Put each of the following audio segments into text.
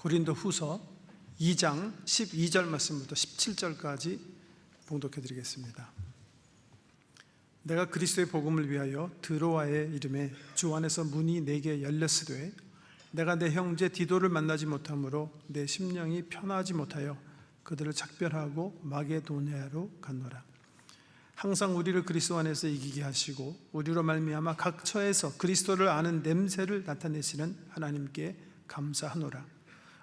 고린도 후서 2장 12절 말씀부터 17절까지 봉독해 드리겠습니다. 내가 그리스도의 복음을 위하여 드로아의 이름에 주 안에서 문이 내게 열렸으되 내가 내 형제 디도를 만나지 못하므로 내 심령이 편하지 못하여 그들을 작별하고 마게도니아로 갔노라. 항상 우리를 그리스도 안에서 이기게 하시고 우리로 말미암아 각 처에서 그리스도를 아는 냄새를 나타내시는 하나님께 감사하노라.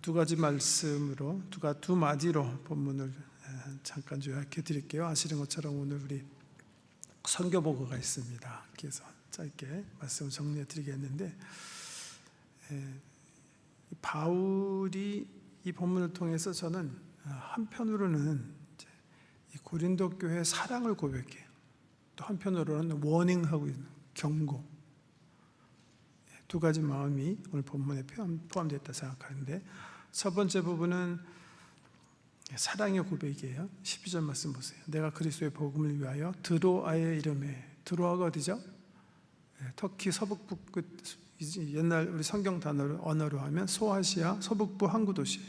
두 가지 말씀으로 두가 두 마디로 본문을 잠깐 요약해 드릴게요. 아시는 것처럼 오늘 우리 선교 보고가 있습니다. 그래서 짧게 말씀을 정리해 드리겠는데 바울이 이 본문을 통해서 저는 한편으로는 이 고린도 교회 사랑을 고백해요. 또 한편으로는 워닝하고 있는 경고. 두 가지 마음이 오늘 본문에 포함되었다 생각하는데 첫 번째 부분은 사랑의 고백이에요. 12절 말씀 보세요. 내가 그리스도의 복음을 위하여 드로아의 이름에 드로아가 어디죠? 터키 서북부 끝 옛날 우리 성경 단어로 언어로 하면 소아시아 서북부 항구 도시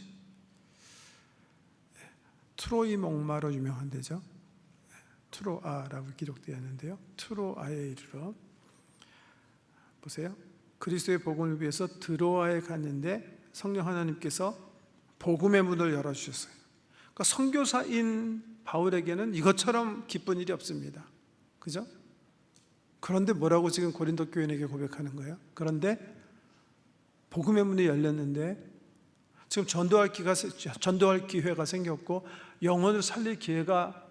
트로이 목마로 유명한 데죠. 트로아라고 기록되어 있는데요. 트로아에 이르러 보세요. 그리스도의 복음을 위해서 드로아에 갔는데 성령 하나님께서 복음의 문을 열어 주셨어요. 그러니까 선교사인 바울에게는 이것처럼 기쁜 일이 없습니다. 그죠? 그런데 뭐라고 지금 고린도 교인에게 고백하는 거예요? 그런데 복음의 문이 열렸는데 지금 전도할 기가 전도할 기회가 생겼고 영혼을 살릴 기회가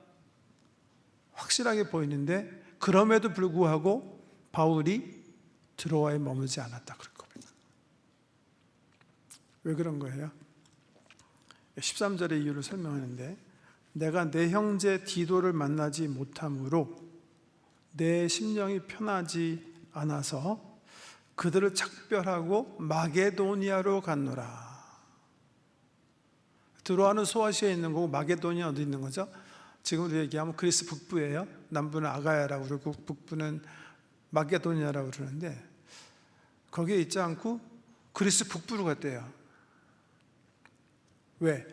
확실하게 보이는데 그럼에도 불구하고 바울이 들어와에 머물지 않았다 그럴 겁니다. 왜 그런 거예요? 13절의 이유를 설명하는데 내가 내 형제 디도를 만나지 못함으로 내 심령이 편하지 않아서 그들을 작별하고 마게도니아로 갔노라. 들어와는 소아시아에 있는 거고 마게도니아 어디 있는 거죠? 지금 우리 얘기하면 그리스 북부예요. 남부는 아가야라고 그러고 북부는 마게도니아라고 그러는데 거기에 있지 않고 그리스 북부로 갔대요. 왜?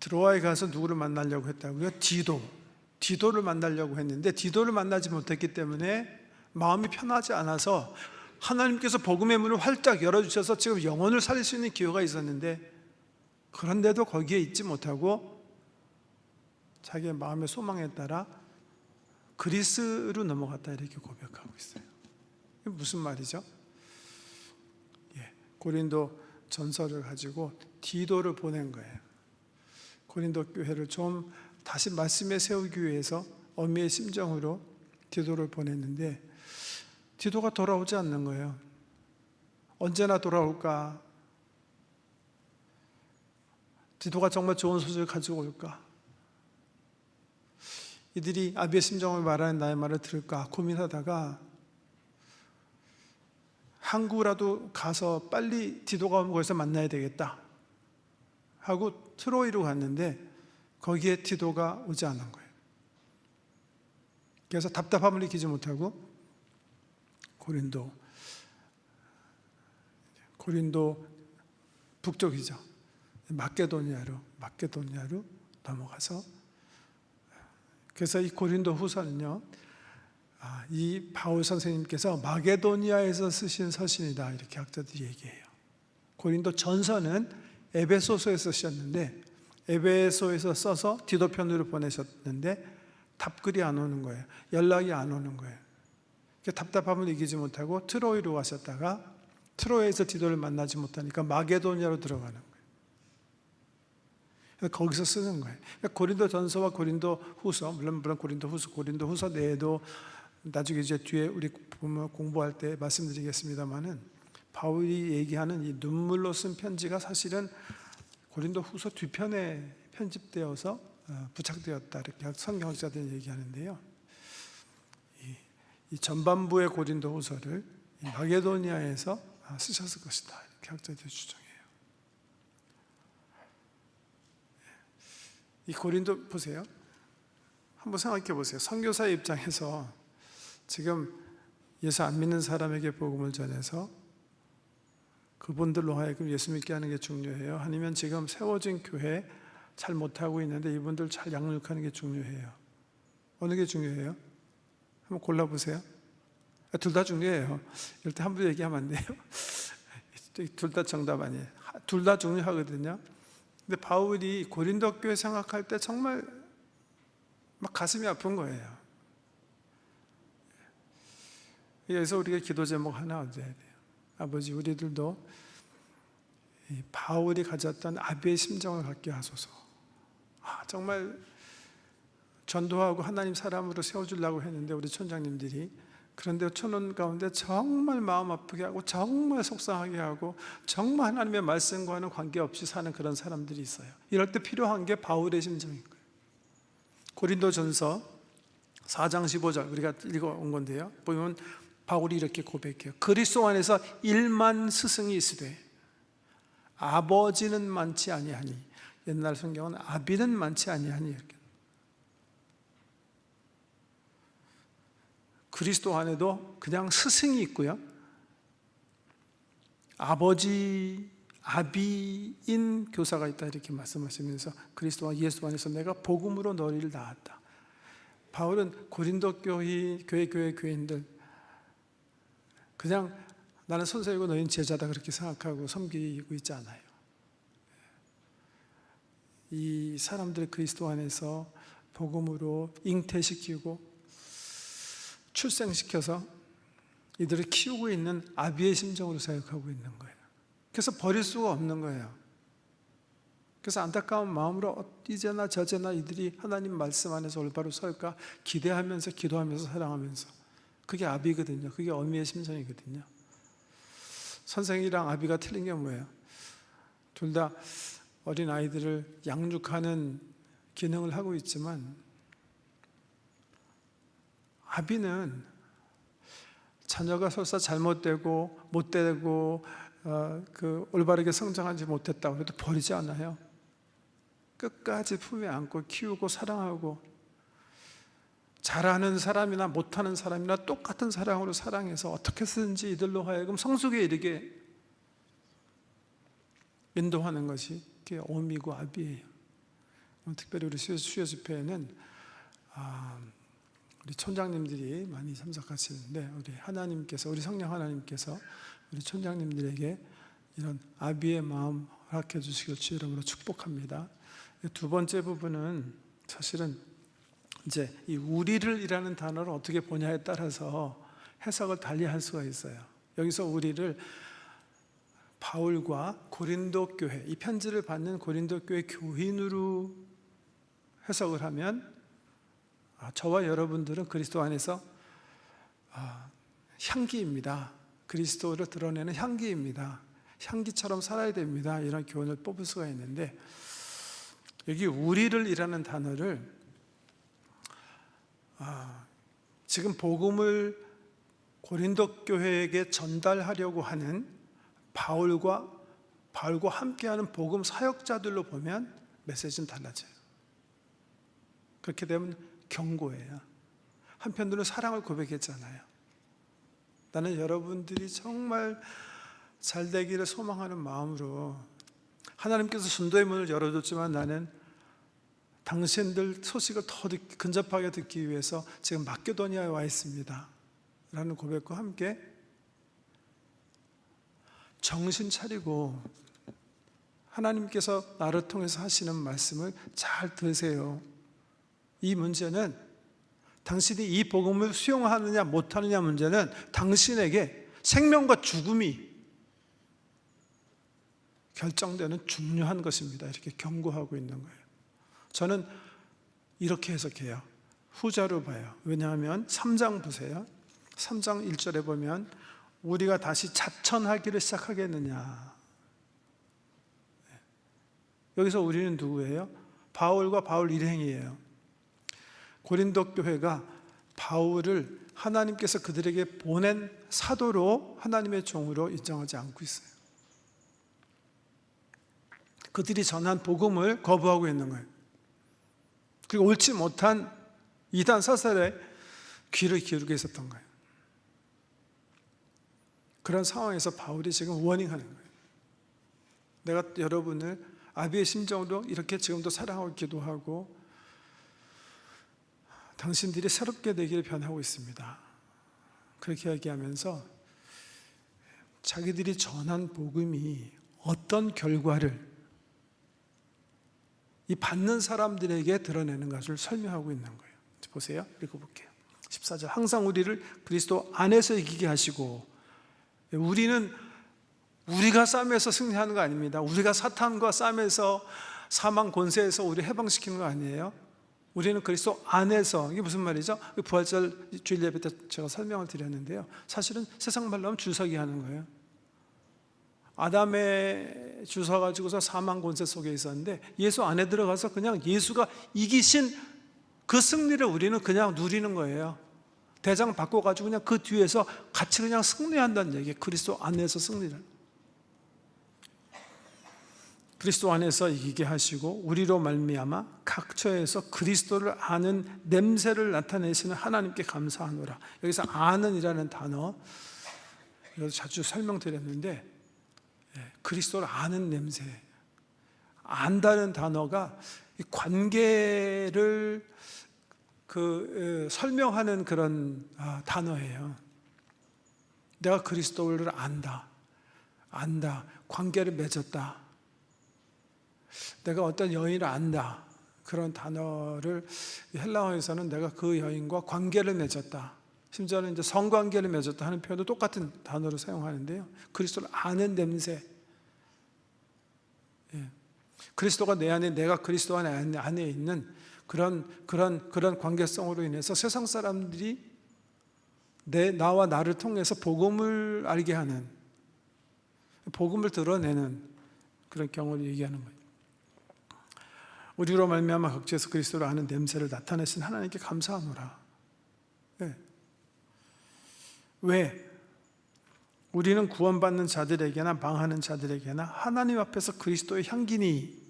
드로아에 가서 누구를 만나려고 했다고요? 디도. 디도를 만나려고 했는데 디도를 만나지 못했기 때문에 마음이 편하지 않아서 하나님께서 복음의 문을 활짝 열어주셔서 지금 영혼을 살릴 수 있는 기회가 있었는데 그런데도 거기에 있지 못하고 자기의 마음의 소망에 따라 그리스로 넘어갔다 이렇게 고백하고 있어요. 무슨 말이죠? 예, 고린도 전설을 가지고 디도를 보낸 거예요. 고린도 교회를 좀 다시 말씀에 세우기 위해서 어미의 심정으로 디도를 보냈는데 디도가 돌아오지 않는 거예요. 언제나 돌아올까? 디도가 정말 좋은 소식을 가지고 올까? 이들이 아비의 심정을 말하는 나의 말을 들을까 고민하다가 항구라도 가서 빨리 디도가 오면 거기서 만나야 되겠다 하고 트로이로 갔는데 거기에 디도가 오지 않은 거예요. 그래서 답답함을 느끼지 못하고 고린도 고린도 북쪽이죠. 마케도니아로 마케도니아로 넘어가서 그래서 이 고린도 후서는요. 아, 이 바울 선생님께서 마게도니아에서 쓰신 서신이다 이렇게 학자들이 얘기해요. 고린도 전서는 에베소서에서 쓰셨는데 에베소에서 써서 디도편으로 보내셨는데 답글이 안 오는 거예요. 연락이 안 오는 거예요. 답답함을 이기지 못하고 트로이로 가셨다가 트로이에서 디도를 만나지 못하니까 마게도니아로 들어가는 거예요. 거기서 쓰는 거예요. 고린도 전서와 고린도 후서, 물론 물론 고린도 후서, 고린도 후서 내에도 나중에 이제 뒤에 우리 공부할 때 말씀드리겠습니다만은 바울이 얘기하는 이 눈물로 쓴 편지가 사실은 고린도 후서 뒤편에 편집되어서 어, 부착되었다 이렇게 성경학자들은 얘기하는데요. 이, 이 전반부의 고린도 후서를 이 마게도니아에서 아, 쓰셨을 것이다 이렇게 학자들이 주장해요. 이 고린도 보세요. 한번 생각해 보세요. 선교사의 입장에서 지금 예수 안 믿는 사람에게 복음을 전해서 그분들로 하여금 예수 믿게 하는 게 중요해요. 아니면 지금 세워진 교회 잘 못하고 있는데 이분들 잘 양육하는 게 중요해요. 어느 게 중요해요? 한번 골라보세요. 둘다 중요해요. 이럴 때 함부로 얘기하면 안 돼요. 둘 다 정답 아니에요. 둘 다 중요하거든요. 근데 바울이 고린도 교회 생각할 때 정말 막 가슴이 아픈 거예요. 그래서 우리가 기도 제목 하나 얻어야 돼요. 아버지 우리들도 이 바울이 가졌던 아비의 심정을 갖게 하소서. 아, 정말 전도하고 하나님 사람으로 세워주려고 했는데 우리 촌장님들이 그런데 천원 가운데 정말 마음 아프게 하고 정말 속상하게 하고 정말 하나님의 말씀과는 관계없이 사는 그런 사람들이 있어요. 이럴 때 필요한 게 바울의 심정인 거예요. 고린도전서 4장 15절 우리가 읽어온 건데요. 보면 바울이 이렇게 고백해요. 그리스도 안에서 일만 스승이 있으되 아버지는 많지 아니하니 옛날 성경은 아비는 많지 아니하니 이렇게. 그리스도 안에도 그냥 스승이 있고요. 아버지, 아비인 교사가 있다 이렇게 말씀하시면서 그리스도와 예수 안에서 내가 복음으로 너희를 낳았다. 바울은 고린도 교회, 교회, 교회, 교인들 그냥 나는 선생이고 너희는 제자다 그렇게 생각하고 섬기고 있지 않아요. 이 사람들 그리스도 안에서 복음으로 잉태시키고 출생시켜서 이들을 키우고 있는 아비의 심정으로 생각하고 있는 거예요. 그래서 버릴 수가 없는 거예요. 그래서 안타까운 마음으로 이제나 저제나 이들이 하나님 말씀 안에서 올바로 설까 기대하면서 기도하면서 사랑하면서 그게 아비거든요. 그게 어미의 심정이거든요. 선생이랑 아비가 틀린 게 뭐예요? 둘 다 어린 아이들을 양육하는 기능을 하고 있지만 아비는 자녀가 설사 잘못되고 못되고 어, 그 올바르게 성장하지 못했다고 해도 버리지 않아요. 끝까지 품에 안고 키우고 사랑하고 잘하는 사람이나 못하는 사람이나 똑같은 사랑으로 사랑해서 어떻게 쓰든지 이들로 하여금 성숙에 이르게 인도하는 것이 그게 어미고 아비예요. 특별히 우리 수요, 집회에는 아, 우리 촌장님들이 많이 참석하시는데 우리 하나님께서 우리 성령 하나님께서 우리 촌장님들에게 이런 아비의 마음 허락해 주시길 주 이름으로 축복합니다. 두 번째 부분은 사실은 이제 이 우리를이라는 단어를 어떻게 보냐에 따라서 해석을 달리 할 수가 있어요. 여기서 우리를 바울과 고린도 교회 이 편지를 받는 고린도 교회 교인으로 해석을 하면 아, 저와 여러분들은 그리스도 안에서 아, 향기입니다. 그리스도를 드러내는 향기입니다. 향기처럼 살아야 됩니다. 이런 교훈을 뽑을 수가 있는데 여기 우리를이라는 단어를 아, 지금 복음을 고린도 교회에게 전달하려고 하는 바울과 바울과 함께하는 복음 사역자들로 보면 메시지는 달라져요. 그렇게 되면 경고예요. 한편으로는 사랑을 고백했잖아요. 나는 여러분들이 정말 잘 되기를 소망하는 마음으로 하나님께서 순도의 문을 열어줬지만 나는 당신들 소식을 더 듣, 근접하게 듣기 위해서 지금 마케도니아에 와 있습니다. 라는 고백과 함께 정신 차리고 하나님께서 나를 통해서 하시는 말씀을 잘 들으세요. 이 문제는 당신이 이 복음을 수용하느냐 못하느냐 문제는 당신에게 생명과 죽음이 결정되는 중요한 것입니다. 이렇게 경고하고 있는 거예요. 저는 이렇게 해석해요. 후자로 봐요. 왜냐하면 3장 보세요. 3장 1절에 보면 우리가 다시 자천하기를 시작하겠느냐? 여기서 우리는 누구예요? 바울과 바울 일행이에요. 고린도 교회가 바울을 하나님께서 그들에게 보낸 사도로 하나님의 종으로 인정하지 않고 있어요. 그들이 전한 복음을 거부하고 있는 거예요. 그리고 옳지 못한 이단 사설에 귀를 기울이고 있었던 거예요. 그런 상황에서 바울이 지금 워닝하는 거예요. 내가 여러분을 아비의 심정으로 이렇게 지금도 사랑하고 있기도 하고 당신들이 새롭게 되기를 변하고 있습니다. 그렇게 이야기하면서 자기들이 전한 복음이 어떤 결과를 이 받는 사람들에게 드러내는 것을 설명하고 있는 거예요. 보세요. 읽어볼게요. 14절. 항상 우리를 그리스도 안에서 이기게 하시고 우리는 우리가 싸움에서 승리하는 거 아닙니다. 우리가 사탄과 싸움에서 사망 권세에서 우리 해방시키는 거 아니에요. 우리는 그리스도 안에서 이게 무슨 말이죠? 부활절 주일 예배 때 제가 설명을 드렸는데요. 사실은 세상 말로 하면 주석이 하는 거예요. 아담의 주서 가지고서 사망 권세 속에 있었는데 예수 안에 들어가서 그냥 예수가 이기신 그 승리를 우리는 그냥 누리는 거예요. 대장 바꿔 가지고 그냥 그 뒤에서 같이 그냥 승리한다는 얘기예요. 그리스도 안에서 승리를. 그리스도 안에서 이기게 하시고 우리로 말미암아 각처에서 그리스도를 아는 냄새를 나타내시는 하나님께 감사하노라. 여기서 아는이라는 단어 이거 자주 설명드렸는데 예, 그리스도를 아는 냄새, 안다는 단어가 이 관계를 그 에, 설명하는 그런 아, 단어예요. 내가 그리스도를 안다, 안다, 관계를 맺었다. 내가 어떤 여인을 안다. 그런 단어를 헬라어에서는 내가 그 여인과 관계를 맺었다. 심지어는 이제 성관계를 맺었다 하는 표현도 똑같은 단어로 사용하는데요. 그리스도를 아는 냄새. 예. 그리스도가 내 안에 내가 그리스도 안에, 안에 있는 그런 그런 그런 관계성으로 인해서 세상 사람들이 내 나와 나를 통해서 복음을 알게 하는 복음을 드러내는 그런 경우를 얘기하는 거예요. 우리로 말미암아 각지에서 그리스도를 아는 냄새를 나타내신 하나님께 감사하노라. 네. 왜? 우리는 구원받는 자들에게나 망하는 자들에게나 하나님 앞에서 그리스도의 향기니.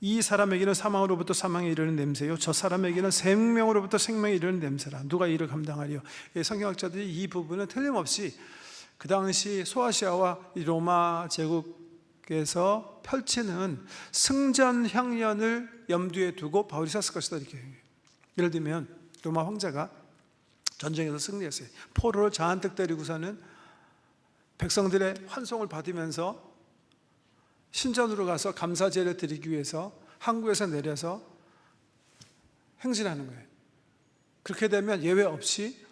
이 사람에게는 사망으로부터 사망에 이르는 냄새요. 저 사람에게는 생명으로부터 생명에 이르는 냄새라. 누가 이를 감당하리요? 예, 성경학자들이 이 부분은 틀림없이 그 당시 소아시아와 로마 제국에서 펼치는 승전 향연을 염두에 두고 바울이 썼을 것이다 이렇게 예를 들면 로마 황제가 전쟁에서 승리했어요. 포로를 잔뜩 때리고서는 백성들의 환송을 받으면서 신전으로 가서 감사 제를 드리기 위해서 항구에서 내려서 행진하는 거예요. 그렇게 되면 예외 없이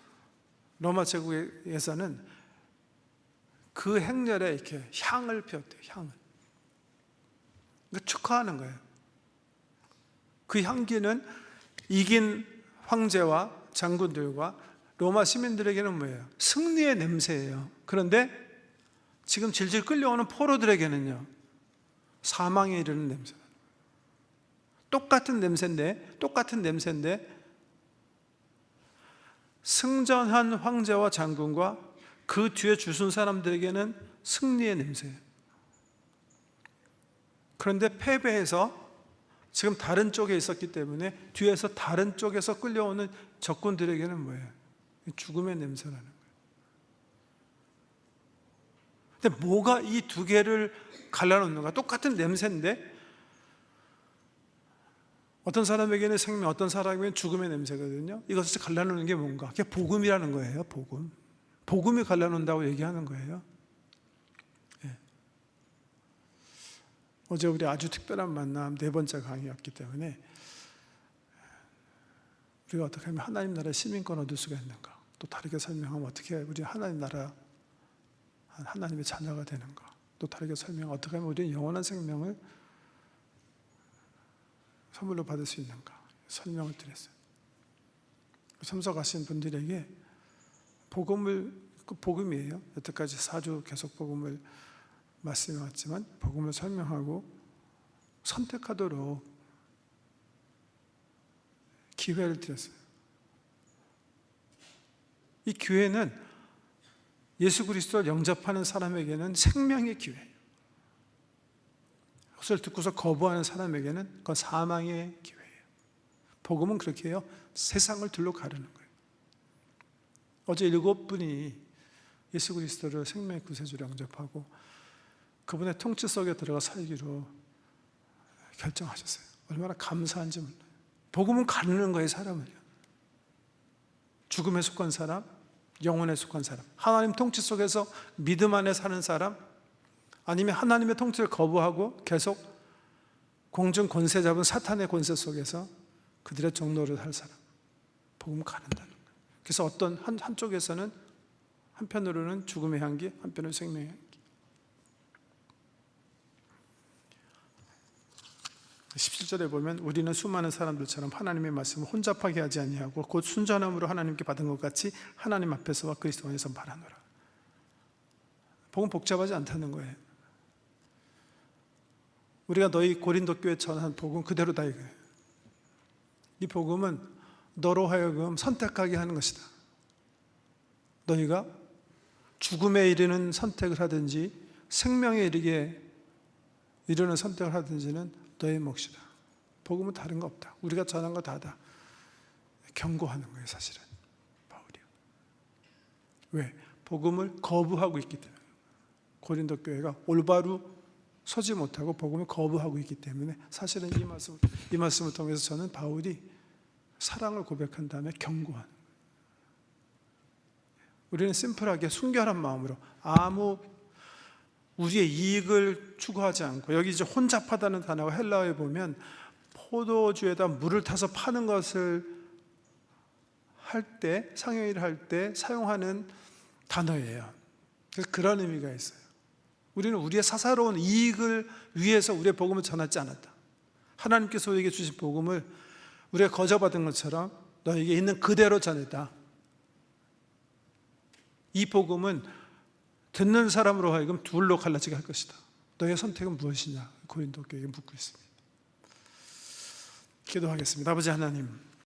로마 제국에서는 그 행렬에 이렇게 향을 피웠대요. 향을. 그러니까 축하하는 거예요. 그 향기는 이긴 황제와 장군들과 로마 시민들에게는 뭐예요? 승리의 냄새예요. 그런데 지금 질질 끌려오는 포로들에게는요, 사망에 이르는 냄새. 똑같은 냄새인데, 똑같은 냄새인데, 승전한 황제와 장군과 그 뒤에 주순 사람들에게는 승리의 냄새예요. 그런데 패배해서 지금 다른 쪽에 있었기 때문에 뒤에서 다른 쪽에서 끌려오는 적군들에게는 뭐예요? 죽음의 냄새라는 거예요. 근데 뭐가 이 두 개를 갈라놓는가? 똑같은 냄새인데 어떤 사람에게는 생명, 어떤 사람에게는 죽음의 냄새거든요. 이것을 갈라놓는 게 뭔가? 그게 복음이라는 거예요. 복음. 복음이 갈라놓는다고 얘기하는 거예요. 예. 어제 우리 아주 특별한 만남 네 번째 강의였기 때문에 우리가 어떻게 하면 하나님 나라의 시민권 얻을 수가 있는가? 또 다르게 설명하면 어떻게 우리 하나님 나라 하나님의 자녀가 되는가? 또 다르게 설명 어떻게 하면 우리는 영원한 생명을 선물로 받을 수 있는가? 설명을 드렸어요. 참석하신 분들에게 복음을 그 복음이에요. 여태까지 사주 계속 복음을 말씀해 왔지만 복음을 설명하고 선택하도록 기회를 드렸어요. 이 기회는 예수 그리스도를 영접하는 사람에게는 생명의 기회예요. 그것을 듣고서 거부하는 사람에게는 그건 사망의 기회예요. 복음은 그렇게 해요. 세상을 둘러 가르는 거예요. 어제 일곱 분이 예수 그리스도를 생명의 구세주로 영접하고 그분의 통치 속에 들어가 살기로 결정하셨어요. 얼마나 감사한지 몰라요. 복음은 가르는 거예요, 사람을요. 죽음에 속한 사람, 영혼에 속한 사람, 하나님 통치 속에서 믿음 안에 사는 사람, 아니면 하나님의 통치를 거부하고 계속 공중 권세 잡은 사탄의 권세 속에서 그들의 종로를 할 사람. 복음을 가른다는 거예요. 그래서 어떤 한, 한쪽에서는 한편으로는 죽음의 향기, 한편으로는 생명의 향기. 17절에 보면 우리는 수많은 사람들처럼 하나님의 말씀을 혼잡하게 하지 아니하고 곧 순전함으로 하나님께 받은 것 같이 하나님 앞에서와 그리스도 안에서 말하노라. 복음 복잡하지 않다는 거예요. 우리가 너희 고린도 교회 전한 복음 그대로다 이거예요. 이 복음은 너로 하여금 선택하게 하는 것이다. 너희가 죽음에 이르는 선택을 하든지 생명에 이르게 이르는 선택을 하든지는 너의 몫이다. 복음은 다른 거 없다. 우리가 전한 거 다다. 경고하는 거예요, 사실은. 바울이요. 왜? 복음을 거부하고 있기 때문에. 고린도 교회가 올바로 서지 못하고 복음을 거부하고 있기 때문에 사실은 이 말씀 이 말씀을 통해서 저는 바울이 사랑을 고백한 다음에 경고하는. 우리는 심플하게 순결한 마음으로 아무 우리의 이익을 추구하지 않고 여기 이제 혼잡하다는 단어가 헬라어에 보면 포도주에다 물을 타서 파는 것을 할 때 상용일을 할때 사용하는 단어예요. 그래서 그런 의미가 있어요. 우리는 우리의 사사로운 이익을 위해서 우리의 복음을 전하지 않았다. 하나님께서 우리에게 주신 복음을 우리가 거저받은 것처럼 너에게 있는 그대로 전했다. 이 복음은 듣는 사람으로 하여금 둘로 갈라지게 할 것이다. 너의 선택은 무엇이냐? 고린도 교회에 묻고 있습니다. 기도하겠습니다. 아버지 하나님,